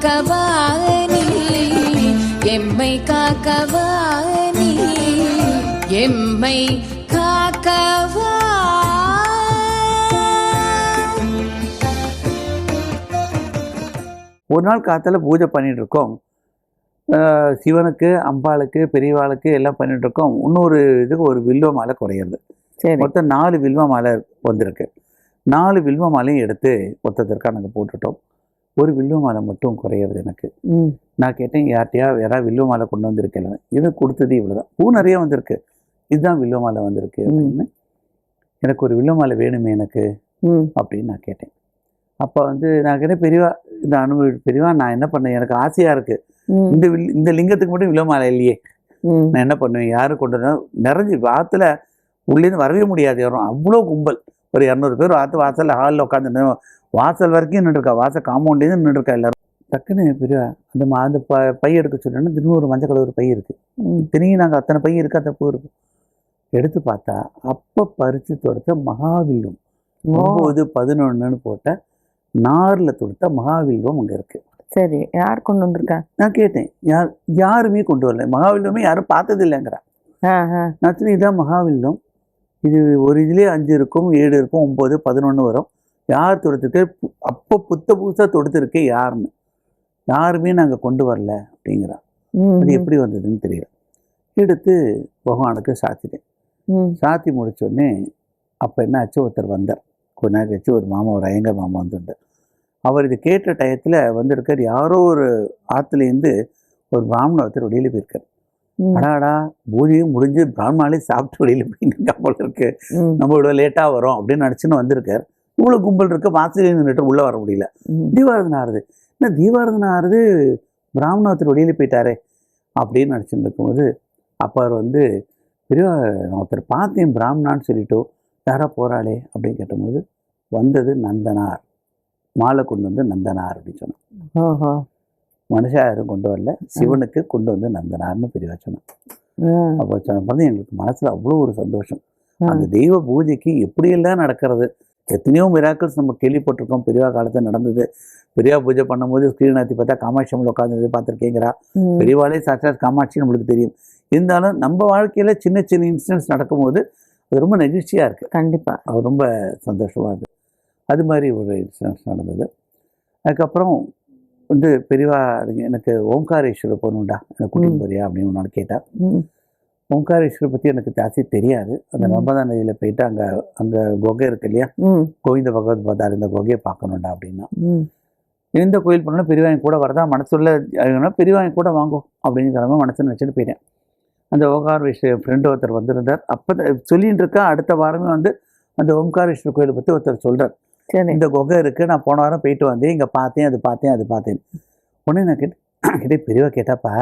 காக்கவா நீ எம்மை காக்கவா நீ எம்மை காக்கவா ஒரு நாள் காத்தால பூஜை பண்ணிட்டு இருக்கோம் ஆஹ் சிவனுக்கு அம்பாளுக்கு பெரியவாளுக்கு எல்லாம் பண்ணிட்டு இருக்கோம் இன்னொரு இதுக்கு ஒரு வில்வ மாலை குறையிறது. சரி. மொத்தம் நாலு வில்வ மாலை வந்திருக்கு. நாலு வில்வ மாலையும் எடுத்து ஒருத்தருக்கா நாங்கள் போட்டுட்டோம். ஒரு வில்வ மாலை மட்டும் குறையிறது எனக்கு. நான் கேட்டேன் யார்ட்டையா யாராவது வில்வ மாலை கொண்டு வந்திருக்கல இது கொடுத்தது இவ்வளோதான் பூ நிறைய வந்திருக்கு. இதுதான் வில்வ மாலை வந்திருக்கு அப்படின்னு. எனக்கு ஒரு வில்வ மாலை வேணுமே எனக்கு அப்படின்னு நான் கேட்டேன். அப்போ வந்து நான் கேட்டேன் பெரியவா இந்த அனுபவி பெரியவா நான் என்ன பண்ணேன்? எனக்கு ஆசையாக இருக்குது இந்த வில் இந்த லிங்கத்துக்கு மட்டும் வில்வ மாலை இல்லையே. நான் என்ன பண்ணுவேன்? யாரும் கொண்டு நிறைஞ்சு ஆற்றுல உள்ளேருந்து வரவே முடியாது யாரும். அவ்வளோ கும்பல். ஒரு இரநூறு பேர் ஆற்று வாசலில் ஹாலில் உட்காந்து வாசல் வரைக்கும் நின்றுருக்கா வாசல் காம்பவுண்ட்லேருந்து நின்றுருக்கா எல்லாரும்? டக்குன்னு பெரிய அந்த மா அந்த ப பை எடுக்க சொன்னோன்னா திரும்ப ஒரு மஞ்சள் கலர் ஒரு பை இருக்குது. திரும்பி நாங்கள் அத்தனை பை இருக்குது அத்தனை பூ இருக்கும் எடுத்து பார்த்தா அப்போ பறித்து தொடுத்த மகாவில்வம். ஓ. ஒம்பது பதினொன்றுன்னு போட்ட நாரில் தொடுத்த மகாவில்வம் அங்கே இருக்குது சரி யார் கொண்டு வந்திருக்கா? நான் கேட்டேன் யார் யாருமே கொண்டு வரல. மகாவில்வமே யாரும் பார்த்தது இல்லைங்கிறா நான் சொன்னேன் இதான் மகாவில்லம் இது ஒரு இதுலேயே அஞ்சு இருக்கும் ஏழு இருக்கும் ஒம்பது பதினொன்று வரும். யார் தொடுத்துருக்கு? அப்போ புத்த புதுசாக தொடுத்துருக்கு யாருன்னு. யாருமே நாங்கள் கொண்டு வரல அப்படிங்கிறா ம் அது எப்படி வந்ததுன்னு தெரியல. எடுத்து பகவானுக்கு சாத்திட்டேன். சாத்தி முடிச்சோடனே அப்போ என்ன ஆச்சு? ஒருத்தர் வந்தார். கொஞ்ச நேரம் கழிச்சு ஒரு மாமா ஒரு ஐயங்கர் மாமா வந்துட்டார் அவர் இது கேட்ட டயத்தில் வந்திருக்கார். யாரோ ஒரு ஆற்றுலேருந்து ஒரு பிராமணர் ஒருத்தர் வெளியில் போயிருக்கார். அடாடா பூஜையும் முடிஞ்சு பிராமணாலே சாப்பிட்டு வெளியில் போயிருக்கா போல இருக்கு. ம். நம்ம இவ்வளோ லேட்டாக வரோம் அப்படின்னு நினச்சின்னு வந்திருக்கார். இவ்வளோ கும்பல் இருக்கு வாசலே நின்றுட்டு உள்ளே வர முடியல. தீபாரதனை ஆறுது. என்ன தீபாரதனை ஆறுது? பிராமண ஒருத்தர் வெளியில் போயிட்டாரே அப்படின்னு நினச்சிட்டு இருக்கும்போது அப்போ அவர் வந்து பெரிய நான் ஒருத்தர் பார்த்தேன் பிராமணான்னு சொல்லிட்டு யாரா போகிறாளே அப்படின்னு கேட்டபோது வந்தது நந்தனார். மாலை கொண்டு வந்து நந்தனார் அப்படின்னு சொன்னான். மனுஷா யாரும் கொண்டு வரல. சிவனுக்கு கொண்டு வந்து நந்தனார்னு பெரியவா சொன்னான் அப்போ சொன்னது எங்களுக்கு மனசில் அவ்வளோ ஒரு சந்தோஷம். அந்த தெய்வ பூஜைக்கு எப்படியெல்லாம் நடக்கிறது? எத்தனையோ மிராக்கிள்ஸ் நம்ம கேள்விப்பட்டிருக்கோம். பெரியவா காலத்தில் நடந்தது. பெரியவா பூஜை பண்ணும்போது ஸ்ரீநாத்தி பார்த்தா காமாட்சி அம்மன் உட்காந்து பார்த்துருக்கீங்கிறா பெரியவாளே சாட்சாத் காமாட்சி நம்மளுக்கு தெரியும். இருந்தாலும் நம்ம வாழ்க்கையில் சின்ன சின்ன இன்சிடென்ட்ஸ் நடக்கும்போது அது ரொம்ப நெகிழ்ச்சியாக இருக்குது கண்டிப்பா. அது ரொம்ப சந்தோஷமாக இருந்தது. அது மாதிரி ஒரு இன்சிடென்ட்ஸ் நடந்தது. அதுக்கப்புறம் வந்து பெரியவா எனக்கு ஓம்காரேஸ்வரர் போகணுண்டா எனக்கு கூட்டின்னு. போறியா அப்படின்னு ஒரு நாள் கேட்டா. ஓம்காரேஸ்வரர் பற்றி எனக்கு ஜாஸ்தி தெரியாது. அந்த. நர்மதா நதியில் போயிட்டு அங்கே அங்கே குகை இருக்கு இல்லையா? கோவிந்த பகவத் பாதார் இந்த குகையை பார்க்கணுண்டா அப்படின்னா. எந்த கோயில் போனாலும் பெரியவாங்க கூட வரதா மனசுல அழுகுனா பெரியவாங்க கூட வாங்கும் அப்படின்னு கிளம்ப மனசுன்னு வச்சுட்டு போயிட்டேன். அந்த ஓங்காரேஸ்வரர் ஃப்ரெண்டு ஒருத்தர் வந்திருந்தார். அப்போ சொல்லிட்டு இருக்கா அடுத்த வாரமே வந்து அந்த ஓம்காரேஸ்வரர் கோயிலை பற்றி ஒருத்தர் சொல்கிறார் இந்த குகை இருக்குது நான் போன வாரம் போயிட்டு வந்தேன். இங்கே பார்த்தேன் அது பார்த்தேன் அது பார்த்தேன். உடனே நான் கேட்டேன் கிட்டே பெரியவா கேட்டாப்பா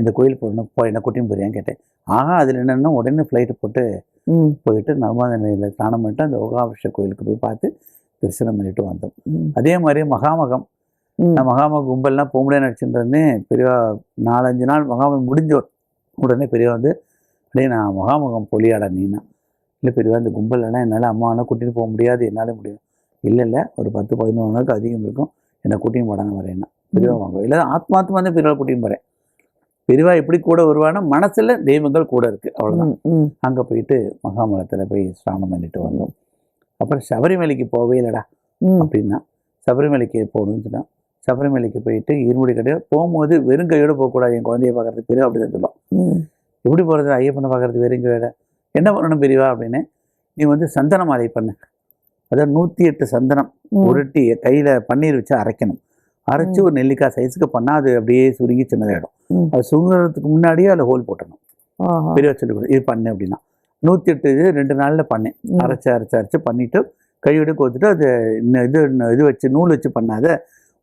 இந்த கோயில் போகணும் போ என்ன கூட்டின்னு போறியான்னு கேட்டேன். ஆஹா அதில் என்னென்னா உடனே ஃப்ளைட்டு போட்டு போயிட்டு நர்மதா நதியில் ஸ்நானம் பண்ணிட்டு அந்த யோகாபிஷ கோயிலுக்கு போய் பார்த்து தரிசனம் பண்ணிட்டு வந்தோம். அதே மாதிரி மகாமகம். நான் மகாமக கும்பல்லாம் போக முடியாது நடிச்சுட்டு இருந்தேன். பெரியவா நாலஞ்சு நாள் மகாமகம் முடிஞ்ச உடனே பெரியவா வந்து அப்படியே நான் மகாமகம் பொலியாடா நீனா? இல்லை பெரியவா இந்த கும்பலெல்லாம் என்னால் அம்மாவெல்லாம் கூட்டிகிட்டு போக முடியாது என்னால் முடியும் இல்லை இல்லை. ஒரு பத்து பதினொன்று நாளுக்கு அதிகம் இருக்கும். என்னை கூட்டின்னு போடாங்க வரேன்னா. பெரியவா வாங்க. இல்லை ஆத்மாத்மா தான் பெரியவா கூட்டின்னு போகிறேன் பெரியவா எப்படி கூட வருவானா மனசில் தெய்வங்கள் கூட இருக்குது அவ்வளோதான் அங்கே போயிட்டு மகாமலத்தில் போய் ஸ்நானம் பண்ணிட்டு வந்தோம். அப்புறம் சபரிமலைக்கு போகவே இல்லைடா அப்படின்னா சபரிமலைக்கு போகணும்னு சொன்னான் சபரிமலைக்கு போயிட்டு இருமுடி கடையில் போகும்போது வெறும் கையோடு போகக்கூடாது. என் குழந்தைய பார்க்கறதுக்கு பெரியவா அப்படி தான் சொல்லுவான். ம். எப்படி போகிறது ஐயப்பனை பார்க்கறதுக்கு வெறும் கையோட? என்ன பண்ணணும் பெரியவா அப்படின்னு? நீ வந்து சந்தன மாலை பண்ணு. அதாவது நூற்றி எட்டு சந்தனம். உருட்டி கையில் பன்னீர் வச்சு அரைக்கணும். அரைச்சி ஒரு நெல்லிக்காய் சைஸுக்கு பண்ணால் அது அப்படியே சுருங்கி சின்னதாகிடும். அது சுருங்குறதுக்கு முன்னாடியே அதில் ஹோல் போட்டணும் ஆஹா. பெரியவா சொல்லி கொடு இது பண்ணு அப்படின்னா. நூற்றி எட்டு இது ரெண்டு நாளில் பண்ணேன். அரைச்சி அரைச்சி அரைச்சி பண்ணிவிட்டு கையோட கோத்துட்டு அது இது இது வச்சு நூல் வச்சு பண்ணாத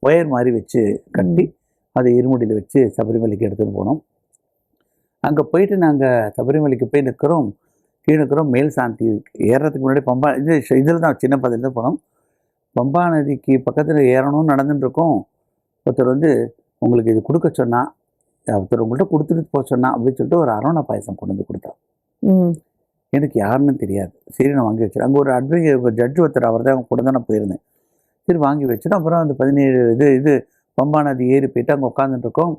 ஒயர் மாதிரி வச்சு கட்டி அதை இருமுடியில் வச்சு சபரிமலைக்கு எடுத்துகிட்டு போனோம் அங்கே போயிட்டு நாங்கள் சபரிமலைக்கு போய் நிற்கிறோம் கீழே நிற்கிறோம் மேல் சாந்தி ஏறுறதுக்கு முன்னாடி பம்பா இது இதில் தான் சின்ன பதில் தான் போனோம். பம்பா நதிக்கு பக்கத்தில் ஏறணும்னு நடந்துட்டு இருக்கோம் ஒருத்தர் வந்து உங்களுக்கு இது கொடுக்க சொன்னா ஒருத்தர் உங்கள்கிட்ட கொடுத்துட்டு போக சொன்னா அப்படின்னு சொல்லிட்டு ஒரு அரோணா பாயசம் கொண்டு வந்து கொடுத்தா. ம். எனக்கு யாருன்னு தெரியாது. சரி நான் வாங்கி வச்சேன் அங்கே ஒரு அட்வொகேட் ஒரு ஜட்ஜ் ஒருத்தர் அவர் தான் கூட தான் நான் போயிருந்தேன். சரி வாங்கி வச்சுட்டு அப்புறம் அந்த பதினேழு இது இது பம்பா நதி ஏறி போயிட்டு அங்கே உட்காந்துட்டு இருக்கோம்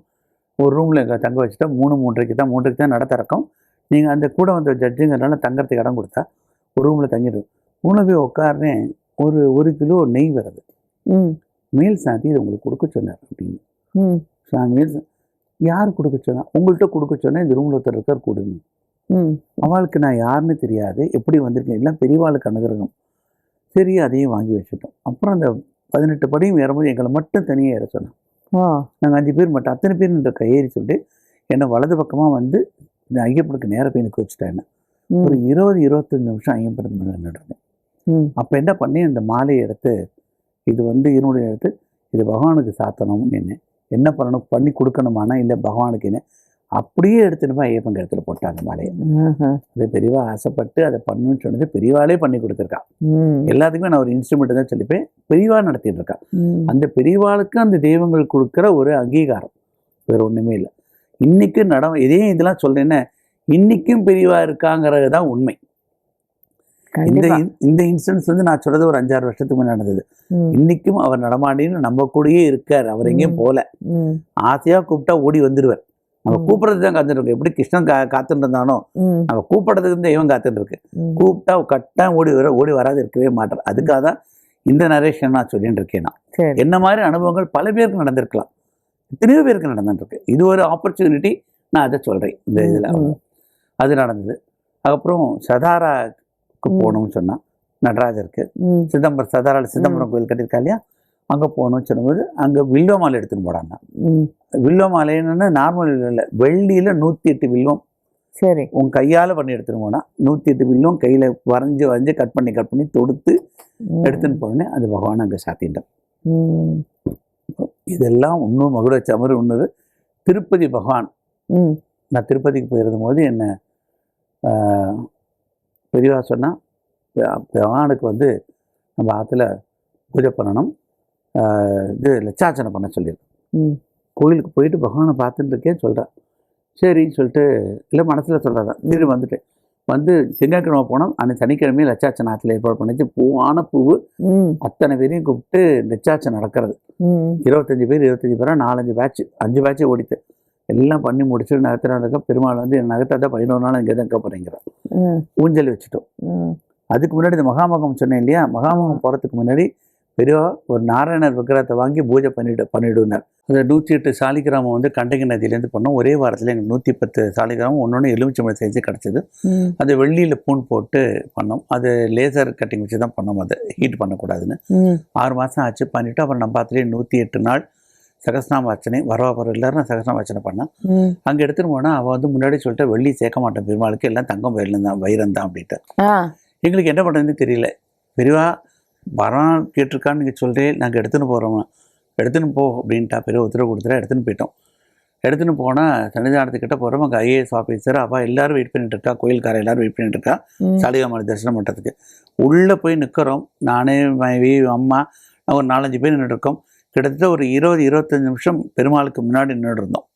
ஒரு ரூமில் எங்கள் தங்க வச்சுட்டா மூணு மூன்றரைக்கு தான் மூன்றைக்கு தான் நட திறக்கும் நீங்கள் அந்த கூட வந்த ஜட்ஜுங்கிறனால தங்கறதுக்கு இடம் கொடுத்தா ஒரு ரூமில் தங்கிட்டு ரூமில் போய் உட்காருறேன் ஒரு ஒரு கிலோ நெய் வருது. ம். மேல் சாந்தி இது உங்களுக்கு கொடுக்க சொன்னார் அப்படின்னு. ம். சாமி யார் கொடுக்க சொன்னா உங்கள்கிட்ட கொடுக்க சொன்னா இந்த ரூமில் ஒருத்தர் இருக்கார் கொடுங்க. ம். அவளுக்கு நான் யாருன்னு தெரியாது எப்படி வந்திருக்கேன் எல்லாம் பெரியவாளுக்கு அனுகிரகம். சரி அதையும் வாங்கி வச்சுட்டோம். அப்புறம் அந்த பதினெட்டு படியும் ஏறும்போது எங்களை மட்டும் தனியாக ஏற சொன்னான். ஆ நாங்கள் அஞ்சு பேர் மட்டும் அத்தனை பேர் நின்ற கையேறி சொல்லிட்டு என்னை வலது பக்கமாக வந்து இந்த ஐயப்பனுக்கு நேர போய் நிற்க வச்சுட்டேன் ஒரு இருபது இருபத்தஞ்சு நிமிஷம் ஐயப்பனுக்கு முன்னாடி நின்றுருந்தேன் ம். அப்போ என்ன பண்ணி இந்த மாலையை எடுத்து இது வந்து என்னுடைய எடுத்து இது பகவானுக்கு சாத்தணும்னு என்ன என்ன பண்ணணும்? பண்ணி கொடுக்கணுமானா? இல்லை பகவானுக்கு என்ன? அப்படியே எடுத்துன்னு போய் ஐயப்பன் எடுத்துட்டு போட்டாங்க மாலையை. அது பெரியவா ஆசைப்பட்டு அதை பண்ணணும்னு சொன்னது பெரியவாளே பண்ணி கொடுத்துருக்கா. எல்லாத்துக்குமே நான் ஒரு இன்ஸ்ட்ருமெண்ட் தான் சொல்லிப்பேன். பெரியவா நடத்திட்டு இருக்கா. ம். அந்த பெரியவாளுக்கு அந்த தெய்வங்கள் கொடுக்குற ஒரு அங்கீகாரம். வேற ஒண்ணுமே இல்லை. இன்னைக்கு நட இதே இதெல்லாம் சொல்றேன்னா இன்னைக்கும் பெரியவா இருக்காங்கிறது தான் உண்மை. இந்த இந்த இன்சிடென்ட்ஸ் வந்து நான் சொல்றது ஒரு அஞ்சாறு வருஷத்துக்கு முன்னாடி நடந்தது. இன்னைக்கும் அவர் நடமாடின்னு நம்ம கூடயே இருக்கார் அவர் எங்கேயும். போல. ஆசையா கூப்பிட்டா ஓடி வந்துடுவார் நம்ம. கூப்பிடுறது தான் காத்துட்டு இருக்கோம் எப்படி கிருஷ்ணன் கா காத்துட்டு இருந்தானோ நம்ம கூப்பிடுறதுக்கு தெய்வம் காத்துட்டு இருக்கு கூப்பிட்டா கட்டாயம் ஓடி வர ஓடி வராது இருக்கவே மாட்டார். அதுக்காக தான் இந்த நரேஷன் நான் சொல்லிட்டு இருக்கேன் நான் என்ன மாதிரி அனுபவங்கள் பல பேருக்கு நடந்திருக்கலாம். எத்தனையோ பேருக்கு நடந்துருக்கு இது ஒரு ஆப்பர்ச்சுனிட்டி நான் அதை சொல்கிறேன் இந்த இதில். அது நடந்தது. அதுக்கப்புறம் சதாராக்கு. போகணும்னு சொன்னான் நடராஜருக்கு. சிதம்பரம் சதாராவில் சிதம்பரம் கோயில் கட்டியிருக்கா இல்லையா அங்கே போகணும்னு சொல்லும்போது அங்கே வில்வ மாலை எடுத்துன்னு போடாங்க ம். வில்வ மாலைன்னு நார்மல் இல்லை. வெள்ளியில் நூற்றி எட்டு வில்வம் சரி. உன் கையால் பண்ணி எடுத்துன்னு போனால் நூற்றி எட்டு வில்வம் கையில் வரைஞ்சி வரைஞ்சி கட் பண்ணி கட் பண்ணி தொடுத்து. எடுத்துன்னு போனோடனே அது பகவான் அங்கே சாத்திட்டான் இதெல்லாம் இன்னும் மகுட அமர் ஒன்று திருப்பதி பகவான். ம். நான் திருப்பதிக்கு போயிருந்த போது என்ன பெரியவா சொன்னால் பகவானுக்கு வந்து நம்ம ஆற்றுல பூஜை பண்ணணும். இது லட்சார்ச்சனை பண்ண சொல்லியிருக்கு. ம். கோயிலுக்கு போயிட்டு பகவானை பார்த்துட்டு இருக்கேன் சொல்கிறேன் சரின்னு சொல்லிட்டு இல்லை மனசில் சொல்கிறதா சரி வந்துட்டேன். வந்து திங்கட்கிழமை போனோம். அன்னைக்கு சனிக்கிழமையும் லட்சார்ச்சனை ஆற்றுல ஏற்பாடு பண்ணிச்சு பூவான பூவு அத்தனை பேரையும் கூப்பிட்டு லட்சார்ச்சனை நடக்கிறது. இருபத்தஞ்சி பேர் இருபத்தஞ்சி பேரா நாலஞ்சு பேட்ச் அஞ்சு பேட்சே ஓடித்து எல்லாம் பண்ணி முடிச்சுட்டு நகர்த்துறாங்க பெருமாள் வந்து என் நகர்த்தாத பதினோரு நாள் இங்கே தான் இருக்க போகிறீங்கிற ம். ஊஞ்சல் வச்சுட்டோம். அதுக்கு முன்னாடி இந்த மகாமகம் சொன்னேன் இல்லையா? மகாமகம் போகிறதுக்கு முன்னாடி பெரியவா ஒரு நாராயணர் விக்கிரகத்தை வாங்கி பூஜை பண்ணிட்டு பண்ணிவிடுனார் அந்த நூற்றி எட்டு சாலிகிராமம் வந்து கண்டகி நதியிலேருந்து பண்ணோம். ஒரே வாரத்தில் எங்களுக்கு நூற்றி பத்து சாலிகிராமம் ஒன்று ஒன்று எலுமிச்சம்பழம் செஞ்சு கிடச்சிது. அது வெள்ளியில் பூன் போட்டு பண்ணோம். அது லேசர் கட்டிங் வச்சு தான் பண்ணோம். அதை ஹீட் பண்ணக்கூடாதுன்னு. ஆறு மாதம் ஆச்சு பண்ணிவிட்டு அப்புறம் நம்ம பார்த்துலேயே நூற்றி எட்டு நாள் சகஸ்நாம அர்ச்சனை வரவாபுரம் எல்லாரும் சகஸ்நாம அர்ச்சனை பண்ணான் அங்கே எடுத்துகிட்டு போனால் அவள் வந்து முன்னாடி சொல்லிட்டு வெள்ளி சேர்க்க மாட்டேன். பெருமாளுக்கு எல்லாம் தங்கம் வயலில் தான் வைரம் தான் அப்படின்ட்டு எங்களுக்கு என்ன பண்ணுறதுன்னு தெரியல. பெரியவா வரம் கேட்டிருக்கான்னு நீங்கள் சொல்கிறே நாங்கள் எடுத்துன்னு போகிறோம் எடுத்துன்னு போ அப்படின்ட்டா பெரிய உத்தரவு கொடுத்துட்டா எடுத்துன்னு போயிட்டோம். எடுத்துன்னு போனால் சன்னிதானத்துக்கிட்ட போகிறோம் அங்கே ஐஏஎஸ் ஆஃபீஸர் அவள் எல்லாரும் வெயிட் பண்ணிட்டு இருக்கா. கோயில்கார எல்லாரும் வெயிட் பண்ணிட்டு இருக்கா. சாலிகாமலை தரிசனம் பண்ணுறதுக்கு உள்ளே போய் நிற்கிறோம் நானே மனைவி அம்மா நான் ஒரு நாலஞ்சு பேர் நின்றுட்டு இருக்கோம். கிட்டத்தட்ட ஒரு இருபது இருபத்தஞ்சு நிமிஷம் பெருமாளுக்கு முன்னாடி நின்றுட்டு இருந்தோம்.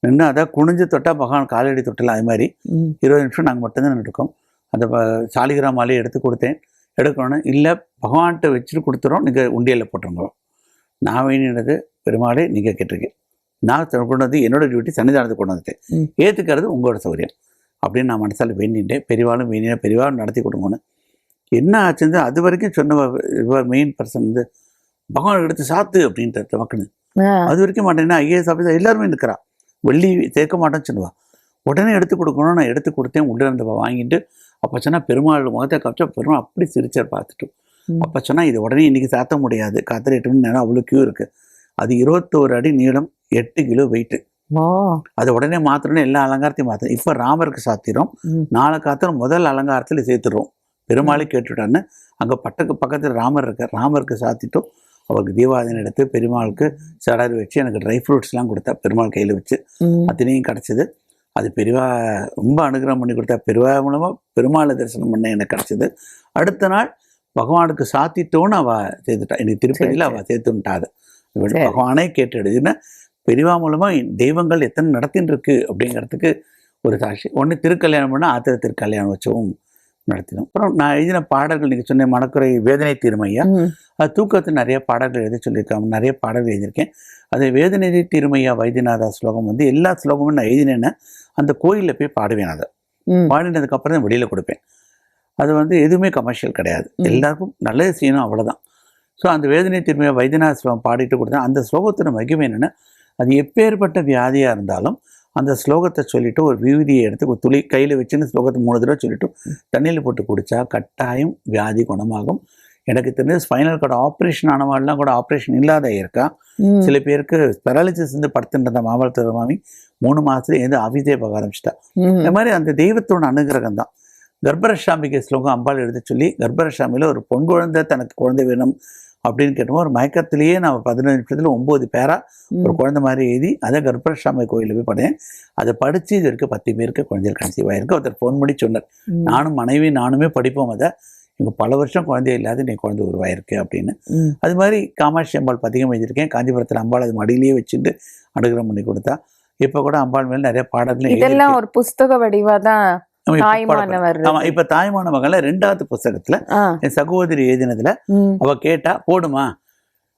நின்று அதான் குனிஞ்சு தொட்டா பகவான் காலடி தொட்டல அது மாதிரி. இருபது நிமிஷம் நாங்கள் மட்டும்தான் நின்றுருக்கோம் அந்த ப- சாலிகிராம் மாலையை எடுத்து கொடுத்தேன். எடுக்கணும் இல்லை பகவான்கிட்ட வச்சுட்டு கொடுத்துறோம் நீங்கள் உண்டியலில் போட்டுருங்க. நான் வேண்டினது பெருமாளே நீங்கள் கேட்டிருக்கேன் நான் கொண்டு வந்து என்னோட டியூட்டி சன்னிதானத்துக்கு கொண்டு வந்துட்டேன். ஏற்றுக்கிறது உங்களோட சௌகரியம். அப்படின்னு நான் மனசால் வேண்டிட்டேன். பெரியவாளும் வேண்டின பெரியவாளும் நடத்தி கொடுங்கன்னு. என்ன ஆச்சுன்னு அது வரைக்கும் சொன்ன மெயின் பர்சன் வந்து பகவான் எடுத்து சாத்து அப்படின்ட்டு மக்கள் அது வரைக்கும் மாட்டேன்னா ஐஏஎஸ் ஆஃபீஸர் எல்லாருமே இருக்கிறா. வெள்ளி சேர்க்க மாட்டேன்னு சொல்லுவா. உடனே எடுத்து கொடுக்கணும் நான் எடுத்து கொடுத்தேன். உள்ளே இருந்தவ வாங்கிட்டு அப்போ சொன்னா பெருமாள் முகத்தை காமிச்சா பெருமாள் அப்படி சிரிச்சார் பார்த்துட்டு. அப்போ சொன்னா இது உடனே இன்னைக்கு சாத்த முடியாது. காத்திர எட்டு மணி நேரம் அவ்வளோ கியூ இருக்கு. அது இருபத்தோரு அடி நீளம் எட்டு கிலோ வெயிட்டு அது உடனே மாற்றணும்னு எல்லா அலங்காரத்தையும் மாற்றணும் இப்போ ராமருக்கு சாத்திரம். நாளை காத்திரம் முதல் அலங்காரத்தில் சேர்த்துடுறோம். பெருமாளை கேட்டுட்டான்னு அங்கே பட்டக்கு பக்கத்தில் ராமர் இருக்கார். ராமருக்கு சாத்திட்டோம். அவருக்கு தீபாவளி எடுத்து பெருமாளுக்கு சடாரி வச்சு எனக்கு ட்ரை ஃப்ரூட்ஸ்லாம் கொடுத்தா பெருமாள் கையில் வச்சு. அத்தனையும் கிடச்சிது. அது பெரியவா ரொம்ப அனுகிரகம் பண்ணி கொடுத்தா பெரியவா மூலமாக பெருமாளை தரிசனம் பண்ண எனக்கு கிடச்சிது. அடுத்த நாள் பகவானுக்கு சாத்திட்டோன்னு அவள் சேர்த்துட்டா. இன்னைக்கு திருப்பதியில் அவள் சேர்த்துட்டா அது. பகவானே கேட்டுடுது ஏன்னா பெரியவா மூலமாக தெய்வங்கள் எத்தனை நடத்தின்னு இருக்கு அப்படிங்கிறதுக்கு ஒரு சாட்சி. ஒன்று திருக்கல்யாணம் பண்ணால் ஆத்திர திருக்கல்யாணம் வச்சவும் நடத்தினோம். அப்புறம் நான் எழுதின பாடல்கள் நீங்கள் சொன்ன மணக்குறை வேதனை தீர்மையா. அது தூக்கத்தில் நிறைய பாடல்கள் எழுதி சொல்லியிருக்காங்க. நிறைய பாடல்கள் எழுதியிருக்கேன். அது வேதநிதி திருமையா வைத்தியநாதா ஸ்லோகம் வந்து எல்லா ஸ்லோகமும் நான் எழுதினேன்னா அந்த கோயிலில் போய் பாடுவேன் அதை. ம். பாடினதுக்கு அப்புறம் தான் வெளியில் கொடுப்பேன். அது வந்து எதுவுமே கமர்ஷியல் கிடையாது. எல்லாருக்கும் நல்லது செய்யணும் அவ்வளவுதான். ஸோ அந்த வேதனை திருமையா வைத்தியநாத ஸ்லோகம் பாடிட்டு கொடுத்தேன் அந்த ஸ்லோகத்தோட மகிமை என்னென்னா அது எப்பேற்பட்ட வியாதியாக இருந்தாலும் அந்த ஸ்லோகத்தை சொல்லிட்டு ஒரு விபூதியை எடுத்து ஒரு துளி கையில் வச்சுன்னு ஸ்லோகத்தை மூணு தடவை சொல்லிட்டு தண்ணியில் போட்டு குடிச்சா கட்டாயம் வியாதி குணமாகும். எனக்கு தெரிஞ்ச ஸ்பைனல் கார்டு ஆப்ரேஷன் ஆனவாள்லாம் கூட ஆப்ரேஷன் இல்லாத இருக்கா. சில பேருக்கு பெராலிசிஸ் வந்து படுத்துட்டு மாமல்லத்தூர் மாமி மூணு மாதத்துல எழுந்து ஆஃபீஸே பார்க்க ஆரம்பிச்சிட்டா. இந்த மாதிரி அந்த தெய்வத்தோட அனுகிரகம் தான் கர்ப்பரஷாமிக்கு ஸ்லோகம் அம்பாள் எழுத சொல்லி கர்ப்பரஷாமியில் ஒரு பொன் குழந்தை தனக்கு குழந்தை வேணும் அப்படின்னு கேட்டோம் ஒரு மயக்கத்திலேயே நான் பதினஞ்சு நிமிஷத்தில் ஒம்பது பேரா ஒரு. குழந்தை மாதிரி எழுதி அதை கர்ப்பரஷாமி கோயிலில் போய் படித்தேன் அதை படித்து இது வரைக்கும் பத்து பேருக்கு குழந்தைகள் கன்சீவ் ஆயிருக்கு ஒருத்தர் ஃபோன் பண்ணி சொன்னார். நானும் மனைவி நானுமே படிப்போம் அதை இங்கே பல வருஷம் குழந்தை இல்லாத நீ குழந்தை உருவாயிருக்கு அப்படின்னு. அது மாதிரி காமாட்சி அம்பாள் பதிகம் எழுதியிருக்கேன். காஞ்சிபுரத்தில் அம்பாள் அது மடியிலேயே வச்சுட்டு அனுகிரகம் பண்ணி கொடுத்தா. இப்போ கூட அம்பாள் மேல நிறைய பாடல்கள் இதெல்லாம் ஒரு புஸ்தக வடிவா தான் ஆமா, இப்ப பாடப்படும். தாய்மானவர் ஆமா இப்ப தாய்மான மகள ரெண்டாவது புஸ்தகத்துல என் சகோதரி எழுதினதுல அவ கேட்டா போடுமா?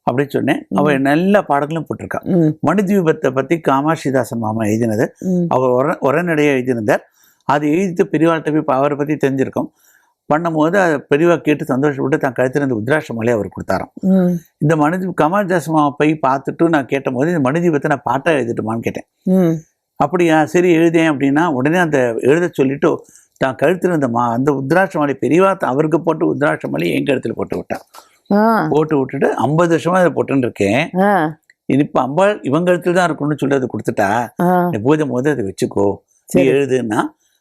அப்படின்னு சொன்னேன். அவ நல்ல பாடல்களும் போட்டிருக்கா. மணிதீபத்தை பத்தி காமாட்சிதாசன் மாமா எழுதினது. அவர் உர உரநடையாக எழுதியிருந்தார். அது எழுதிட்டு பெரியவாள்கிட்ட போய் அவரை பத்தி தெரிஞ்சிருக்கோம். பண்ணும்போது அதை பெரியவா கேட்டு சந்தோஷப்பட்டு தான் கழுத்துல இந்த உத்ராட்ச மலையை அவர் கொடுத்தாராம். இந்த மனித கமல்தாஸ் மாமா போய் பார்த்துட்டு நான் கேட்டபோது இந்த மணிதீபத்தை நான் பாட்டா எழுதிட்டுமான்னு கேட்டேன். அப்படியா சரி எழுதேன் அப்படின்னா உடனே அந்த எழுத சொல்லிட்டு தான் கழுத்தில் இருந்த மா அந்த உத்ராட்ச மாலை பெரியவா அவருக்கு போட்டு உத்ராட்ச மாலை என் கழுத்தில் போட்டு விட்டா ஆ, போட்டு விட்டுட்டு ஐம்பது வருஷமா அதை போட்டுன்னு இருக்கேன். ஆ, இனிப்பு அம்பாள் இவங்க கழுத்தில் தான் இருக்கணும்னு சொல்லி அதை கொடுத்துட்டா பூஜை போது அதை வச்சுக்கோ நீ சரி. எழுதுன்னா.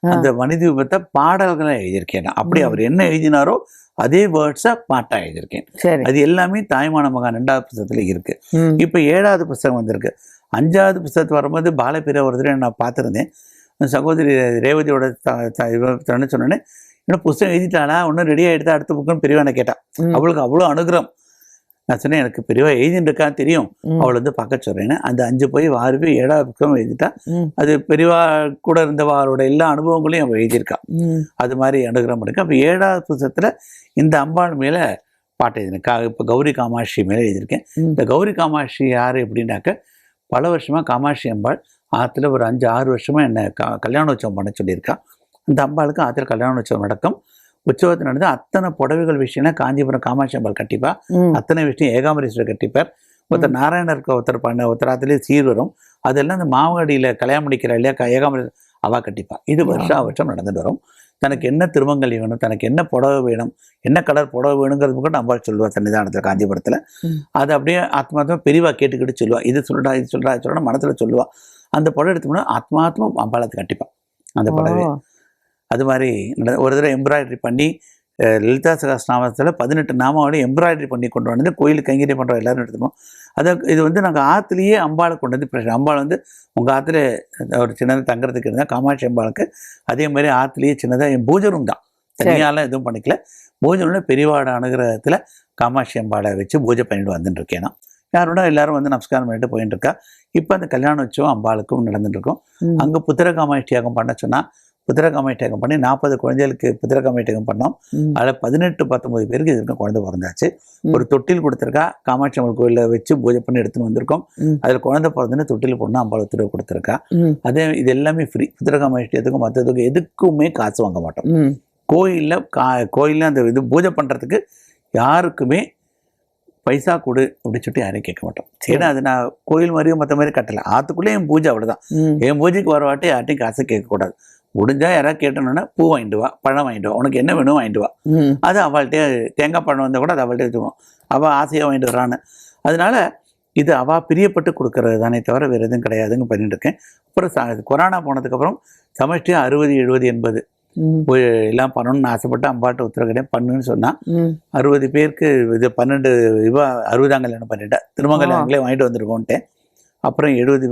அந்த மனிதீபத்தை பாடல்களை எழுதியிருக்கேன். அப்படி. அவர் என்ன எழுதினாரோ அதே வேர்ட்ஸை பாட்டா எழுதியிருக்கேன். சரி. அது எல்லாமே தாய்மான மகன் ரெண்டாவது புத்தகத்துல இருக்கு. இப்போ ஏழாவது புஸ்தகம் வந்திருக்கு. அஞ்சாவது புஸ்தகத்து வரும்போது தடவை நான் பார்த்துருந்தேன். சகோதரி ரேவதியோட சொன்னோன்னே இன்னும் புஸ்தகம் எழுதிட்டாளா? ஒன்றும் ரெடி ஆகிடுதா அடுத்த புக்குன்னு பெரியவனை கேட்டான் அவளுக்கு அவ்வளோ அனுகிரகம். நான் சொன்னேன் எனக்கு பெரியவா எழுதிட்டு இருக்கா தெரியும் அவளை வந்து பார்க்க சொல்கிறேன்னு அந்த அஞ்சு போய் வாரு போய் ஏழாவது புத்தகம் எழுதிட்டா. அது பெரியவா கூட இருந்தவாரோட எல்லா அனுபவங்களையும் அவள் எழுதியிருக்கா. அது மாதிரி அனுகிரகம் இருக்கு. அப்போ ஏழாவது புத்தகத்தில் இந்த அம்பாள் மேலே பாட்டு எழுதினேன் கா இப்போ கௌரி காமாட்சி மேலே எழுதியிருக்கேன். இந்த கௌரி காமாட்சி யார் எப்படின்னாக்க பல வருஷமாக காமாட்சி அம்பாள் ஆற்றுல ஒரு அஞ்சு ஆறு வருஷமாக என்னை க கல்யாண உற்சவம் பண்ண சொல்லியிருக்கா. அந்த அம்பாளுக்கு ஆற்றுல கல்யாண உற்சவம் நடக்கும். உற்சவத்தில் நடந்து அத்தனை புடவைகள் விஷயம்னா காஞ்சிபுரம் காமாட்சி அம்பாள் கட்டிப்பா. அத்தனை விஷயம் ஏகாம்பரீஸ்வரர் கட்டிப்பார். ஒருத்தர் நாராயணருக்கு ஒருத்தர் பண்ண ஒருத்தர் ஆத்துலேயே சீர் வரும் அதெல்லாம் இந்த மாவடியில் கல்யாணம் முடிக்கிற இல்லையா? ஏகாம்பரீஸ்வரர் அவா கட்டிப்பா. இது வருஷா வருஷம் நடந்துட்டு வரும். தனக்கு என்ன திருமங்கலி வேணும் தனக்கு என்ன புடவை வேணும் என்ன கலர் புடவை வேணுங்கிறது கூட அம்பாள் சொல்லுவா சன்னிதானத்தில் காஞ்சிபுரத்தில். அதை அப்படியே ஆத்மாத்மா பெரியவா கேட்டுக்கிட்டு சொல்லுவா. இது சொல்றா இது சொல்றா இது சொல்றா மனசுல சொல்லுவா. அந்த புடவை எடுத்தோம்னா ஆத்மாத்மா அம்பாளத்தை கட்டிப்பா. அந்த புடவை. அது மாதிரி ஒரு தடவை எம்ப்ராய்டரி பண்ணி லலிதா சகஸ்நாமத்தில் பதினெட்டு நாமாவோட எம்ப்ராய்டரி பண்ணி கொண்டு வந்து கோயிலுக்கு கைங்கரியம் பண்ணுறோம் எல்லாரும் எடுத்துக்கணும். அதை இது வந்து நாங்கள் ஆற்றுலேயே அம்பாளை கொண்டு வந்து பிரச்சனை அம்பாள் வந்து உங்கள் ஆற்றுல ஒரு சின்னதாக தங்குறதுக்கு இருந்தால் காமாட்சி அம்பாளுக்கு அதே மாதிரி ஆற்றுலேயே சின்னதாக என் பூஜை ரூம் தான் தனியாலாம் எதுவும் பண்ணிக்கல. பூஜை ரூம்ல பெரியவாட அனுகிரகத்தில் காமாட்சி அம்பாளை வச்சு பூஜை பண்ணிட்டு வந்துட்டு இருக்கேன் நான் யாரோட எல்லாரும் வந்து நமஸ்காரம் பண்ணிட்டு போயிட்டு இருக்கா இப்போ அந்த கல்யாணம் வச்சும் அம்பாளுக்கும் நடந்துட்டு இருக்கோம். அங்கே புத்திர காமாட்சியாகம் பண்ண சொன்னால் புத்திர காமாட்சியாகம் பண்ணி நாற்பது குழந்தைகளுக்கு புத்திர காமாட்சியாகம் பண்ணோம். அதில் பதினெட்டு பத்தொன்பது பேருக்கு இதுக்கு குழந்தை பிறந்தாச்சு. ஒரு தொட்டில் கொடுத்துருக்கா காமாட்சி அம்மன் கோயிலில் வச்சு பூஜை பண்ணி எடுத்துன்னு வந்திருக்கோம். அதில் குழந்தை பிறந்துன்னு தொட்டில் போடணும் அம்பாள் உத்தரவு கொடுத்துருக்கா. அதே இது எல்லாமே ஃப்ரீ புத்திர காமாட்சியத்துக்கும் மற்றதுக்கும் எதுக்குமே காசு வாங்க மாட்டோம். கோயிலில் கா கோயிலில் அந்த இது பூஜை பண்ணுறதுக்கு யாருக்குமே பைசா கொடு அப்படின்னு சொல்லிட்டு யாரையும் கேட்க மாட்டோம் ஏன்னா அது நான் கோயில் மாதிரியும் மற்ற மாதிரி கட்டலை ஆற்றுக்குள்ளே என் பூஜை அவ்வளோதான். என் பூஜைக்கு வர வாட்டி யார்ட்டையும் காசு கேட்கக்கூடாது முடிஞ்சா யாராவது கேட்டோன்னா பூ வாங்கிட்டு வா பழம் வாங்கிட்டு வா. உனக்கு என்ன வேணும் வாங்கிட்டு வா. அது அவள்கிட்ட தேங்காய் பழம் வந்தால் கூட அது அவள்கிட்ட வச்சுக்கணும் அவள் ஆசையாக வாங்கிட்டு வரான்னு அதனால இது அவள் பிரியப்பட்டு கொடுக்கறது தானே தவிர வேறு எதுவும் கிடையாதுங்க பண்ணிட்டு இருக்கேன். அப்புறம் கொரோனா போனதுக்கப்புறம் சமஷ்டியாக அறுபது எழுபது எண்பது. போய் எல்லாம் பண்ணணும்னு ஆசைப்பட்டு அம்பாட்ட உத்தரவு பண்ணுன்னு சொன்னால். அறுபது பேருக்கு இது பன்னெண்டு இவா அறுபதாம் கல்யாணம் பண்ணிட்டேன் திருமங்கல்யாணங்களே வாங்கிட்டு வந்திருக்கோன்ட்டேன். அப்புறம் எழுபது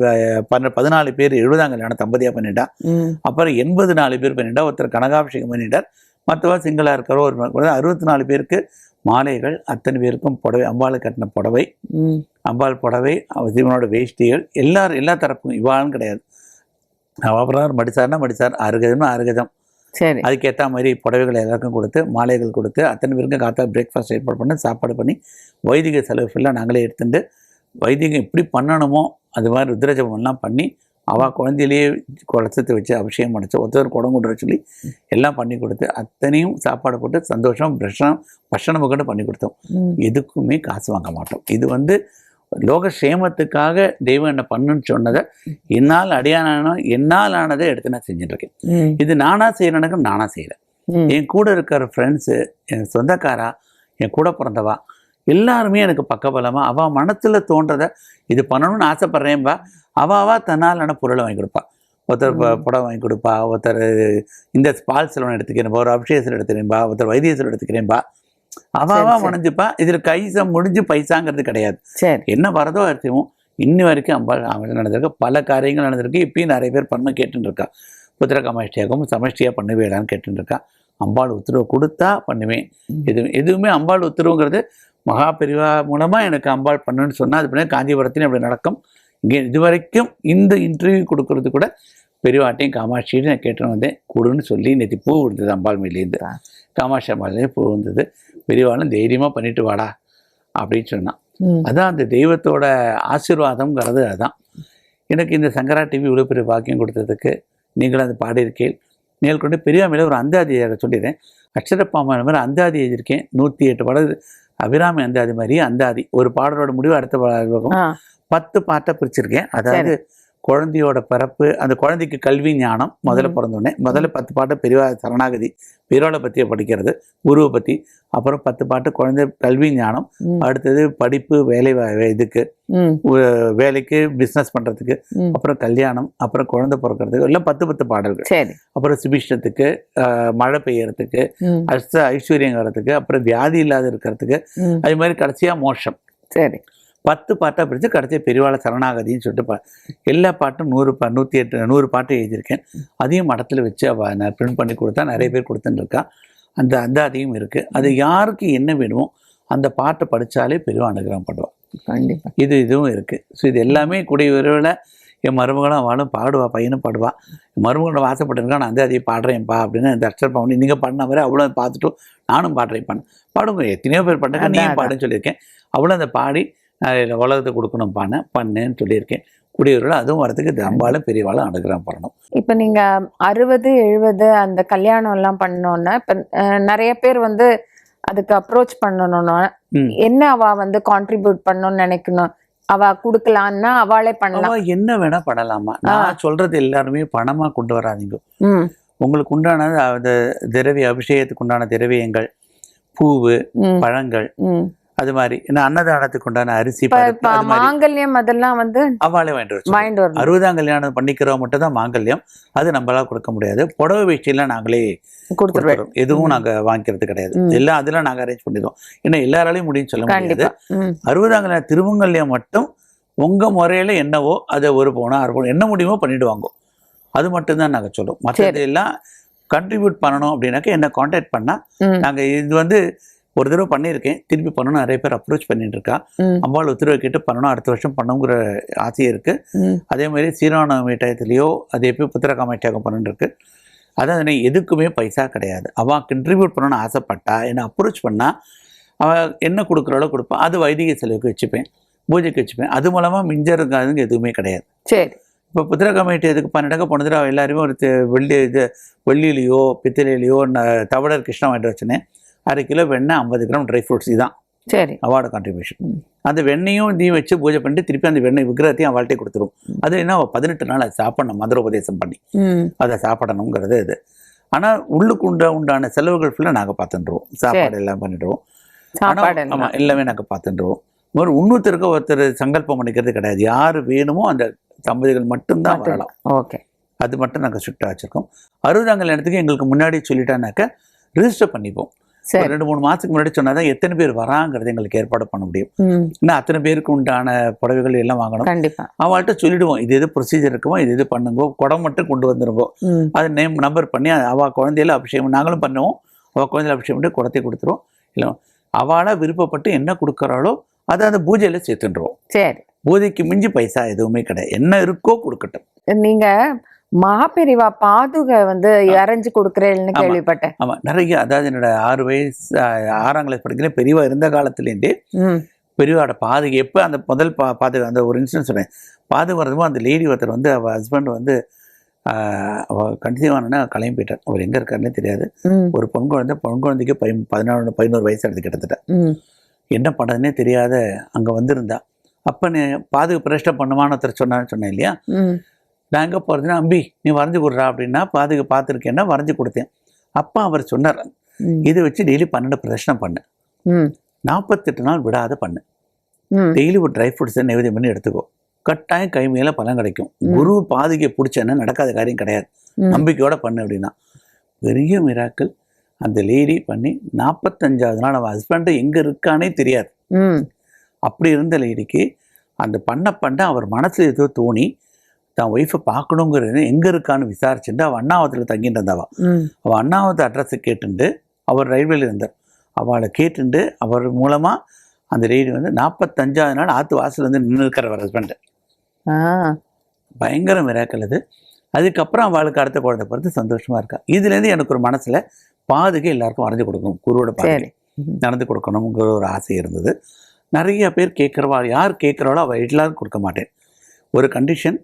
பன்ன பதினாலு பேர் எழுபதாம் கல்யாணம் தம்பதியாக பண்ணிட்டா. ம். அப்புறம் எண்பது நாலு பேர் பண்ணிட்டா. ஒருத்தர் கனகாபிஷேகம் பண்ணிட்டார். மற்றவா சிங்கிளாக இருக்கிற ஒரு அறுபத்தி நாலு பேருக்கு மாலைகள் அத்தனை பேருக்கும் புடவை அம்பாள் கட்டின புடவை. அம்பாள் புடவை அவ சிவனோட வேஷ்டிகள் எல்லாரும் எல்லா தரப்பும் இவாளும் கிடையாது. அவரார் மடிசார்னா மடிசார் அருகதம்னா அருகதம். சரி. அதுக்கேற்ற மாதிரி புடவைகள் எல்லாருக்கும் கொடுத்து மாலைகள் கொடுத்து அத்தனை பேருக்கும் காத்தா பிரேக்ஃபாஸ்ட் ஏற்பாடு பண்ணி சாப்பாடு பண்ணி வைதிக செலவு ஃபுல்லாக நாங்களே எடுத்துட்டு வைதிகம் எப்படி பண்ணணுமோ அது மாதிரி ருத்ரஜபம்லாம் பண்ணி அவள் குழந்தையிலேயே குளச்சத்தை வச்சு அபிஷேகம் பண்ணிச்சு ஒருத்தர் குடம் கொண்டு சொல்லி எல்லாம் பண்ணி கொடுத்து அத்தனையும் சாப்பாடு போட்டு சந்தோஷம் பிரஷனம் பஷணம் கொண்டு பண்ணி கொடுத்தோம். எதுக்குமே காசு வாங்க மாட்டோம் இது வந்து லோக சேமத்துக்காக தெய்வம் என்ன பண்ணுன்னு சொன்னதை என்னால் அடியானானோ என்னால் ஆனதை எடுத்து நான் செஞ்சுட்டு இருக்கேன். இது நானா செய்யறேனுக்கு நானா செய்கிறேன். என் கூட இருக்கிற ஃப்ரெண்ட்ஸு என் சொந்தக்காரா என் கூட பிறந்தவா எல்லாருமே எனக்கு பக்கபலமாக அவள் மனத்தில் தோன்றதை இது பண்ணணும்னு ஆசைப்பட்றேன்பா அவாவா தன்னாலான பொருளை வாங்கி கொடுப்பா. ஒருத்தர். புடவை வாங்கி கொடுப்பா. ஒருத்தர் இந்த பால் செலவன் எடுத்துக்கிறேன்பா ஒரு அபிஷேகத்தில் எடுத்துக்கிறேன்பா ஒருத்தர் வைத்திய செலவு எடுத்துக்கிறேன்பா அவாவா. முடிஞ்சுப்பா. இதில் கைசம் முடிஞ்சு பைசாங்கிறது கிடையாது. சரி. என்ன வரதோ அரிசியும் இன்னி வரைக்கும் அம்பாள் நடந்திருக்கு பல காரியங்கள் நடந்திருக்கு. இப்பயும் நிறைய பேர் பண்ண கேட்டுன்னு இருக்கா புத்திர கமஷ்டியாகவும் சமஷ்டியாக பண்ணுவேடான்னு கேட்டுன்னு இருக்கா அம்பாள் உத்தரவு கொடுத்தா பண்ணுவேன். ம். எது எதுவுமே அம்பாள் உத்தரவுங்கிறது மகா பெரிவா மூலமாக எனக்கு அம்பாள் பண்ணுன்னு சொன்னால் அது பண்ணி காஞ்சிபுரத்திலும் அப்படி நடக்கும். இங்கே இது வரைக்கும் இந்த இன்டர்வியூ கொடுக்கறது கூட பெரியவாட்டையும் காமாட்சியும் நான் கேட்டுன்னு வந்தேன். கொடுன்னு சொல்லி நேற்று பூ கொடுத்தது அம்பாள் மேலேருந்து. காமாட்சி அம்பாள்லேயே பூ வந்தது பெரியவாளும் தைரியமாக பண்ணிட்டு வாடா அப்படின்னு சொன்னான். அதான் அந்த தெய்வத்தோட ஆசீர்வாதம்ங்கிறது அதான். எனக்கு இந்த சங்கரா டிவி இவ்வளோ பெரிய பாக்கியம் கொடுத்ததுக்கு நீங்களும் அது பாடியிருக்கேன் மேற்கொண்டு பெரியாமையில் ஒரு அந்தாதியை சொல்லிடுறேன். அக்ஷரப்பாமான மாதிரி அந்தாதி எழுதியிருக்கேன். நூற்றி எட்டு பாடல் அபிராமி அந்தாதி மாதிரி அந்தாதி. ஒரு பாடலோட முடிவு அடுத்த பாடல் பத்து பாட்டை பிரிச்சிருக்கேன். அதாவது குழந்தையோட பிறப்பு அந்த குழந்தைக்கு கல்வி ஞானம் முதல்ல. பிறந்தோடனே முதல்ல பத்து பாட்டு பெரியவா சரணாகதி பெரியவாளை பற்றிய படிக்கிறது குருவை பற்றி அப்புறம் பத்து பாட்டு குழந்தை கல்வி ஞானம். அடுத்தது படிப்பு வேலை இதுக்கு வேலைக்கு பிஸ்னஸ் பண்ணுறதுக்கு. அப்புறம் கல்யாணம் அப்புறம் குழந்தை பிறக்கிறதுக்கு எல்லாம் பத்து பத்து பாடல்கள் சரி அப்புறம் சுபிஷ்டத்துக்கு மழை பெய்யறதுக்கு. அஷ்ட ஐஸ்வர்யம் வர்றதுக்கு அப்புறம் வியாதி இல்லாத இருக்கிறதுக்கு. அது மாதிரி கடைசியாக மோட்சம் சரி பத்து பாட்டாக பிரித்து கடைசி பெரியவாள சரணாகதின்னு சொல்லிட்டு பா எல்லா பாட்டும் நூறு பா நூற்றி எட்டு நூறு பாட்டு எழுதியிருக்கேன். அதையும் மடத்தில் வச்சு அவள் நான் பிரிண்ட் பண்ணி கொடுத்தா நிறைய பேர் கொடுத்துன்னு இருக்கா. அந்த அந்த அதையும் இருக்குது அது யாருக்கு என்ன வேணுமோ அந்த பாட்டை படித்தாலே பெரிய அனுகிரகம் பண்ணுவாள் கண்டிப்பா. இது இதுவும் இருக்குது ஸோ இது எல்லாமே கூடிய விரைவில் என் மருமகளும் அவளும் பாடுவா பையனும் பாடுவா. என் மருமகளோட வாசப்பட்டிருக்கா நான் வந்து அதையும் பாடுறேன்ப்பா அப்படின்னு இந்த அக்ஷர் பண்ணி நீங்கள் பாடின மாதிரி அவளும் பார்த்துட்டும் நானும் பாடுறேன் பண்ண பாடுங்க எத்தனையோ பேர் நீயும் அதான். பாடுன்னு சொல்லியிருக்கேன். அவளும் அந்த பாடி உலகத்தை கொடுக்கணும் பான பண்ணேன்னு சொல்லியிருக்கேன். குடியவர்கள் அதுவும் வரதுக்கு இது அம்பாலும் பெரியவாளும் அனுகிரகம் பண்ணணும். இப்ப நீங்க அறுபது எழுபது அந்த கல்யாணம் எல்லாம் பண்ணோன்னா இப்ப நிறைய பேர் வந்து அதுக்கு அப்ரோச் பண்ணணும்னா. என்ன அவ வந்து கான்ட்ரிபியூட் பண்ணணும்னு நினைக்கணும்? அவ குடுக்கலான்னா அவளே பண்ணலாம். என்ன வேணா பண்ணலாமா? நான் சொல்றது எல்லாருமே பணமா கொண்டு வராதீங்க. உங்களுக்கு உண்டானது அந்த திரவிய அபிஷேகத்துக்கு உண்டான திரவியங்கள் பூவு பழங்கள் அது மாதிரி. ஏன்னா அன்னதானத்துக்கு உண்டான அரிசி மாங்கல்யம் அதெல்லாம் வந்து அவ்வாளே வாங்கிட்டு வாங்கிட்டு வரணும். அறுபதாம் கல்யாணம் பண்ணிக்கிறவங்க மட்டும் தான் மாங்கல்யம். அது நம்மளால கொடுக்க முடியாது. புடவை வேஷ்டியெல்லாம் நாங்களே கொடுத்துருவேன். கொடுத்துறோம் எதுவும் நாங்க வாங்கிக்கிறது கிடையாது. எல்லாம் அதெல்லாம் நாங்க அரேஞ்ச் பண்ணிடுவோம். ஏன்னா எல்லாராலையும் முடியும்னு சொல்ல முடியாது. அறுபதாம் கல்யாணம் திருமங்கல்யம் மட்டும் உங்க முறையில என்னவோ அதை ஒரு பவுனோ அரை பவுன் என்ன முடியுமோ பண்ணிடுவாங்க. அது மட்டும்தான் நாங்க சொல்லுவோம். மற்றது எல்லாம் கண்ட்ரிபியூட் பண்ணணும் அப்படின்னாக்க என்ன காண்டாக்ட் பண்ணா நாங்க இது வந்து ஒரு தடவை பண்ணியிருக்கேன். திருப்பி பண்ணணும். நிறைய பேர் அப்ரோச் பண்ணிட்டு இருக்கா அம்பாள் உத்தரவு கேட்டு பண்ணணும். அடுத்த வருஷம் பண்ணணுங்கிற ஆசையே இருக்கு. அதே மாதிரி சீரானவமி டயத்துலேயோ அது எப்போ புத்திரகாமட்டியாக பண்ணணும் இருக்கு அதாவது எதுக்குமே பைசா கிடையாது. அவன் கண்ட்ரிபியூட் பண்ணணும்னு ஆசைப்பட்டா என்னை அப்ரோச் பண்ணா அவன் என்ன கொடுக்குறாளோ கொடுப்பான் அது வைதிக செலவுக்கு வச்சுப்பேன். பூஜைக்கு வச்சுப்பேன். அது மூலமாக மிஞ்சறதுக்கு எதுவுமே கிடையாது. சரி. இப்போ புத்திர கமிட்டி எதுக்கு பன்னெண்டாக்க போன தடவை எல்லாருமே ஒரு வெள்ளி இது வெள்ளியிலையோ பித்தளையிலையோ தவடர் கிருஷ்ணா வாங்கிட்டு வச்சுனேன் அரை கிலோ வெண்ணெய் ஐம்பது கிராம் ட்ரை ஃப்ரூட்ஸ் இதுதான். சரி. Award contribution. அந்த வெண்ணையும் இதையும் வச்சு பூஜை பண்ணிட்டு திருப்பி அந்த வெண்ணெய் விக்கிரகத்தையும் அவள்கிட்ட கொடுத்துரும். அது என்ன பதினெட்டு நாள் அதை சாப்பிடணும் மந்திர உபதேசம் பண்ணி. அதை சாப்பிடணுங்கிறது இது. ஆனால் உள்ளுக்கு உண்ட உண்டான செலவுகள் ஃபுல்லாக நாங்கள் பார்த்துட்டுருவோம். சாப்பாடு எல்லாம் பண்ணிடுவோம். ஆமாம் எல்லாம். நாங்கள் பார்த்துட்டுருவோம். ஒரு இன்னொருத்தருக்கு ஒருத்தர் சங்கல்பம் பண்ணிக்கிறது கிடையாது. யார் வேணுமோ அந்த தம்பதிகள் மட்டும்தான் வரலாம். ஓகே. அது மட்டும் நாங்கள் ஸ்ட்ரிக்டாக வச்சுருக்கோம். அறுபதாம் கல்யாணத்துக்கு எங்களுக்கு முன்னாடி சொல்லிட்டானாக்க ரிஜிஸ்டர் பண்ணிப்போம். ரெண்டு மூணு மாதத்துக்கு முன்னாடி சொன்னால் தான் எத்தனை பேர் வராங்கிறது எங்களுக்கு ஏற்பாடு பண்ண முடியும். இன்னும் அத்தனை பேருக்கு உண்டான புடவைகள் எல்லாம் வாங்கணும். கண்டிப்பா. அவள்கிட்ட சொல்லிடுவோம் இது எது ப்ரொசீஜர் இருக்குமோ இது இது பண்ணுங்கோ குடம் மட்டும் கொண்டு வந்துருங்கோ. அது நேம் நம்பர் பண்ணி அவள் குழந்தையில அபிஷேகம் நாங்களும் பண்ணுவோம். அவள் குழந்தையில அபிஷேகம் பண்ணி குடத்தை கொடுத்துருவோம். இல்லை அவளாக விருப்பப்பட்டு என்ன கொடுக்குறாளோ அதை அந்த பூஜையில் சேர்த்துட்டுருவோம். சரி. பூஜைக்கு மிஞ்சி பைசா எதுவுமே கிடையாது. என்ன இருக்கோ கொடுக்கட்டும். நீங்க மகாபெரிவா பாதுகை வந்து இறஞ்சு கொடுக்குறேன்னு ஆமா. கேள்விப்பட்டேன். ஆமாம் நிறைய அதாவது என்னோட ஆறு வயசு ஆறாம் கிளாஸ் படிக்கிற பெரியவா இருந்த காலத்துலேருந்தே பெரியவாட பாதுகை எப்போ அந்த முதல் பா பாதுகை அந்த ஒரு இன்சிடென்ட் சொன்னேன் பாதுகை வரதுமோ அந்த லேடி ஒருத்தர் வந்து அவள் ஹஸ்பண்ட் வந்து கன்சீவ் ஆனோன்னா கிளம்பி போயிட்டார். அவர் எங்கே இருக்காருன்னே தெரியாது. ஒரு பொன் குழந்தை பொன் குழந்தைக்கு பை பதினாலு பதினோரு வயசு எடுத்து கிட்டத்தட்ட. என்ன பண்ணுறதுனே தெரியாத அங்கே வந்திருந்தா. அப்போ நீ பாதுகை பிரஷ்டை பண்ணுவான்னு ஒருத்தர் சொன்னான்னு சொன்னேன் இல்லையா? நான் எங்கே போகிறதுனா அம்பி நீ வரைஞ்சி கொடுறா அப்படின்னா பாதுகை பார்த்துருக்கேன்னா வரைஞ்சி கொடுத்தேன். அப்பா அவர் சொன்னார். இதை வச்சு டெய்லி பன்னெண்டு பிரச்சனை பண்ணு. நாற்பத்தெட்டு நாள் விடாத பண்ணு. டெய்லி ஒரு ட்ரை ஃப்ரூட்ஸை நைவேத்தியம் பண்ணி எடுத்துக்கோ. கட்டாயம் கை மேல பலன் கிடைக்கும். குரு பாதுகை பிடிச்சேன்னா நடக்காத காரியம் கிடையாது. நம்பிக்கையோட பண்ணு அப்படின்னா. பெரிய மிராக்கள் அந்த லேடி பண்ணி நாற்பத்தஞ்சாவது நாள் அவன் ஹஸ்பண்டு எங்கே இருக்கானே தெரியாது. அப்படி இருந்த லேடிக்கு அந்த பண்ண பண்ண அவர் மனசுல ஏதோ தோணி தான் ஒய்ஃபை பார்க்கணுங்கிறது எங்கே இருக்கான்னு விசாரிச்சுட்டு அவள் அண்ணாவத்தில் தங்கிட்டு இருந்தவா. அவள் அண்ணாவத்து அட்ரஸை கேட்டுண்டு அவர் ரயில்வேல இருந்தார். அவளை கேட்டுண்டு அவர் மூலமாக அந்த லேடி வந்து நாற்பத்தஞ்சாவது நாள் ஆற்று வாசல் வந்து நின்று இருக்கிறவர் ஹஸ்பண்டு ஆ. பயங்கர மிராக்கல் இது அதுக்கப்புறம் அவளுக்கு அடுத்த குழந்தை பிறந்து சந்தோஷமா இருக்கா. இதுலேருந்து எனக்கு ஒரு மனசுல பாதுகை எல்லாருக்கும் வரைஞ்சு கொடுக்கணும் குருவோட பாதுகை. நடந்து கொடுக்கணுங்கிற ஒரு ஆசை இருந்தது. நிறைய பேர் கேட்குறவா யார் கேட்குறாளோ அவள் எல்லாரும் கொடுக்க மாட்டேன். ஒரு கண்டிஷன்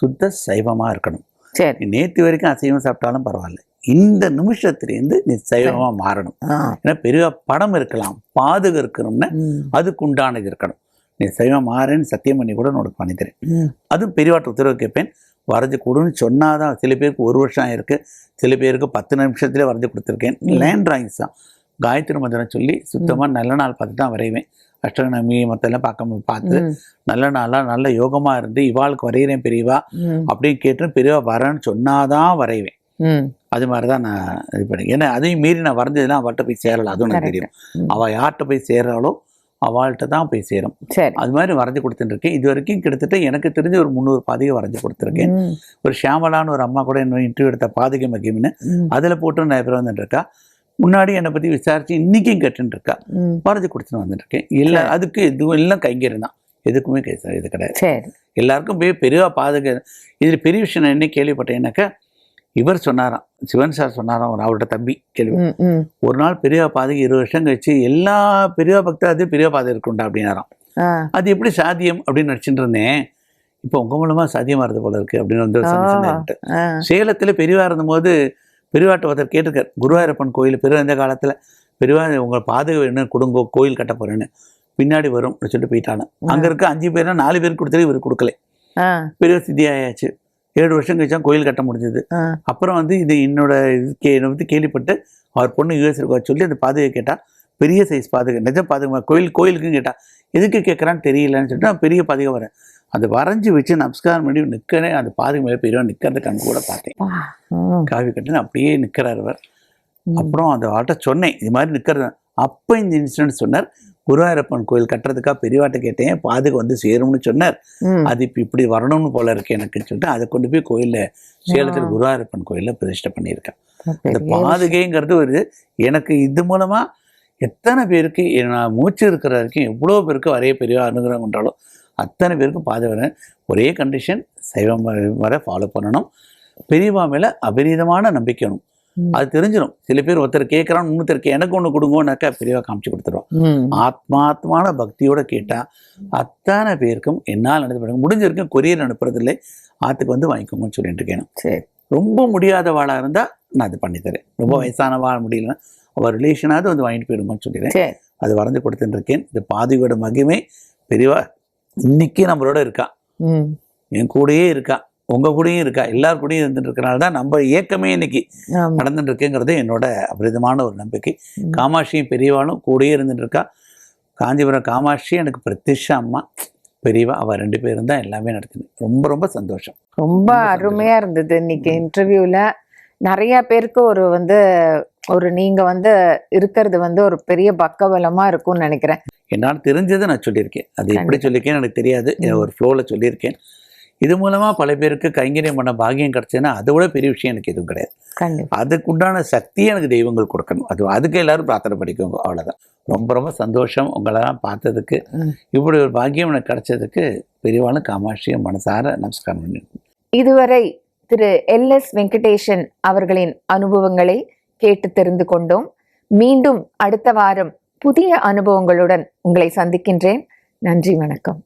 சுத்த சைவமாக இருக்கணும். சரி. நீ நேற்று வரைக்கும் அசைவம் சாப்பிட்டாலும் பரவாயில்ல. இந்த நிமிஷத்துலேருந்து நீ சைவமாக மாறணும். ஏன்னா பெரிய படம் இருக்கலாம் பாதுகை இருக்கணும்னு அதுக்கு உண்டானது இருக்கணும். நீ சைவம் மாறேன்னு சத்தியம் பண்ணி கூட உனக்கு பண்ணித்தரேன் அதுவும் பெரியவாட்ட உத்தரவு கேட்பேன். வரைஞ்சு கொடுன்னு சொன்னாதான் சில பேருக்கு ஒரு வருஷம் ஆயிருக்கு. சில பேருக்கு பத்து நிமிஷத்துலேயே வரைஞ்சு கொடுத்துருக்கேன். லேண்ட் டிராயிங்ஸ் தான். காயத்ரி மந்திரம் சொல்லி சுத்தமாக நல்ல நாள் பார்த்து தான் வரைவேன். அஷ்டகநமி மற்றெல்லாம் பார்க்காம பார்த்து நல்ல நாளாக நல்ல யோகமாக இருந்து இவாளுக்கு வரைகிறேன் பெரியவா அப்படின்னு கேட்டு பெரியவா வரேன்னு சொன்னாதான் வரைவேன். அது மாதிரி தான் நான் இது பண்ணி ஏன்னா அதையும் மீறி நான் வரைஞ்சதுலாம் அவள்கிட்ட போய் சேரல. அதுவும் எனக்கு. தெரியும். அவள் யார்கிட்ட போய் சேர்றாளோ அவள்கிட்ட தான் போய் சேரும். சரி. அது மாதிரி வரைஞ்சு கொடுத்துட்டுருக்கேன் இது வரைக்கும் கிட்டத்தட்ட எனக்கு தெரிஞ்ச ஒரு முந்நூறு பாதிகை வரைஞ்சு கொடுத்துருக்கேன். ஒரு ஷியாமலான்னு ஒரு அம்மா கூட என்ன இன்டர்வியூ எடுத்த பாதிகை மகிம்னு ம். அதில் போட்டு நிறைய பேர் வந்துட்டு இருக்கா. முன்னாடி என்னை பற்றி விசாரிச்சு இன்றைக்கும் ம். வரைஞ்சு கொடுத்துட்டு வந்துட்டு இருக்கேன் இல்லை. அதுக்கு இதுவும் எல்லாம் கைங்கரியம் தான். எதுக்குமே கை இது கிடையாது. சரி. எல்லாருக்கும் போய் பெரிய பாதுகை இதில் பெரிய விஷயம் நான் என்ன கேள்விப்பட்டேன்னாக்கா இவர் சொன்னாராம். சிவன் சார் சொன்னாராம் ஒரு அவரோட தம்பி கேள்வி. ஒரு நாள் பெரிய பாதைக்கு இருபது வருஷம் கழிச்சு எல்லா பெரிய பக்தர் அது பெரிய பாதை இருக்குண்டா அப்படின்னாராம். அது எப்படி சாத்தியம் அப்படின்னு நினச்சிட்டு இருந்தேன். இப்போ உங்க மூலமா சாத்தியமாகிறது போல இருக்கு அப்படின்னு வந்து சேலத்துல பெரியவா இருந்தபோது பெரியவாட்ட ஒருத்தர் கேட்டிருக்கார் குருவாயூரப்பன் கோயில் பெரிய இந்த காலத்துல பெரியவா உங்க பாதுகை வேணும் கொடுங்கோ கோயில் கட்ட போறேன்னு பின்னாடி வரும் அப்படின்னு சொல்லிட்டு போயிட்டானு அங்க இருக்க அஞ்சு பேர்னா நாலு பேர் கொடுத்தாரு இவர் கொடுக்கல. பெரிய சித்தியாயாச்சு ஏழு வருஷம் கழிச்சா கோயில் கட்ட முடிஞ்சது. அப்புறம் வந்து இது என்னோட கே என்னை பற்றி கேள்விப்பட்டு அவர் பொண்ணு யூஎஸ் இருக்கா சொல்லி அந்த பாதுகை கேட்டா பெரிய சைஸ் பாதுகை நிஜ பாதுகை கோயில் கோயிலுக்கும் கேட்டா எதுக்கு கேட்குறான்னு தெரியலன்னு சொல்லிட்டு நான் பெரிய பாதுகை வரேன். அது வரைஞ்சி வச்சு நமஸ்காரம் பண்ணி நிற்கிறேன் அந்த பாதுகை மேலே பெரிய நிற்கிறத கண் கூட பார்த்தேன். காவி கட்டின்னு அப்படியே நிற்கிறார் அவர். அப்புறம் அந்த ஆட்ட சொன்னேன் இது மாதிரி நிற்கிறது அப்போ இந்த இன்சிடென்ட் சொன்னார். குருவாயூரப்பன் கோயில் கட்டுறதுக்காக பெரியவாட்ட கேட்டேன் பாதுகை வந்து சேரும்னு சொன்னார். அது இப்போ இப்படி வரணும்னு போல இருக்கு எனக்குன்னு சொல்லிட்டு அதை கொண்டு போய் கோயிலில் சேலத்தில் குருவாயூரப்பன் கோயிலில் பிரதிஷ்டை பண்ணியிருக்கேன். இந்த பாதுகைங்கிறது ஒரு எனக்கு இது மூலமா எத்தனை பேருக்கு நான் மூச்சு இருக்கிற வரைக்கும் எவ்வளோ பேருக்கு வரைய பெரிய அனுகிரகம் கொண்டாலும் அத்தனை பேருக்கும் பாதுகாப்பு ஒரே கண்டிஷன் சைவம் வர ஃபாலோ பண்ணணும். பெரியவா மேலே அபரீதமான நம்பிக்கணும். அது தெரிஞ்சிடும் சில பேர் ஒருத்தர் கேட்குறான் இன்னொருத்தருக்கு எனக்கு ஒன்று கொடுங்கோன்னாக்கா பெரியவா காமிச்சு கொடுத்துருவோம். ஆத்மாத்மான பக்தியோட கேட்டால் அத்தனை பேருக்கும் என்னால் நடந்து முடிஞ்சிருக்கும் கொரியர் அனுப்புறதில்லை. ஆத்துக்கு வந்து வாங்கிக்கோங்கன்னு சொல்லிட்டு இருக்கேன். சரி. ரொம்ப முடியாதவாளாக இருந்தால் நான் அது பண்ணித்தரேன் ரொம்ப வயசானவா முடியலன்னா அவள் ரிலேஷனாவது வந்து வாங்கிட்டு போயிடுங்கன்னு சொல்லிடுறேன். சரி. அது வரைஞ்சு கொடுத்துட்டு இருக்கேன். இந்த பாதியோட மகிமை. பெரியவா இன்னைக்கு நம்மளோட இருக்கா? ம். என் கூடயே இருக்கா? உங்க கூடயும் இருக்கா? எல்லார் கூடயும் இருந்துட்டு இருக்கனால தான் நம்ம இயக்கமே இன்னைக்கு. நடந்துட்டு இருக்குங்கிறது என்னோட அபரிதமான ஒரு நம்பிக்கை. காமாட்சியும் பெரியவாளும் கூடயே இருந்துட்டு இருக்கா காஞ்சிபுரம் காமாட்சி எனக்கு பிரத்யட்ச அம்மா பெரியவா அவள் ரெண்டு பேரும் தான் எல்லாமே நடக்குது. ரொம்ப ரொம்ப சந்தோஷம். ரொம்ப ரொம்ப அருமையா இருந்தது இன்னைக்கு இன்டர்வியூல நிறைய பேருக்கு ஒரு வந்து ஒரு நீங்க வந்து இருக்கிறது வந்து ஒரு பெரிய பக்கபலமா இருக்கும்னு நினைக்கிறேன். என்னால் தெரிஞ்சதை நான் சொல்லியிருக்கேன். அது எப்படி. சொல்லியிருக்கேன்னு எனக்கு தெரியாது. ஒரு ஃப்ளோவில் சொல்லியிருக்கேன். இது மூலமாக பல பேருக்கு கைங்கரியம் பண்ண பாக்கியம் கிடச்சதுன்னா அதை விட பெரிய விஷயம் எனக்கு எதுவும் கிடையாது. கண்டிப்பா. அதுக்குண்டான சக்தியை எனக்கு தெய்வங்கள் கொடுக்கணும். அது அதுக்கு எல்லாரும் பிரார்த்தனை படிக்குங்க அவ்வளோதான் ரொம்ப ரொம்ப சந்தோஷம் உங்களெல்லாம் பார்த்ததுக்கு. இப்படி ஒரு பாக்கியம் எனக்கு கிடைச்சதுக்கு பெரியவாளும் காமாட்சியும் மனசார நமஸ்காரம் பண்ணி இதுவரை திரு எல் எஸ் வெங்கடேஷன் அவர்களின் அனுபவங்களை கேட்டு தெரிந்து கொண்டோம். மீண்டும் அடுத்த வாரம் புதிய அனுபவங்களுடன் உங்களை சந்திக்கின்றேன். நன்றி வணக்கம்.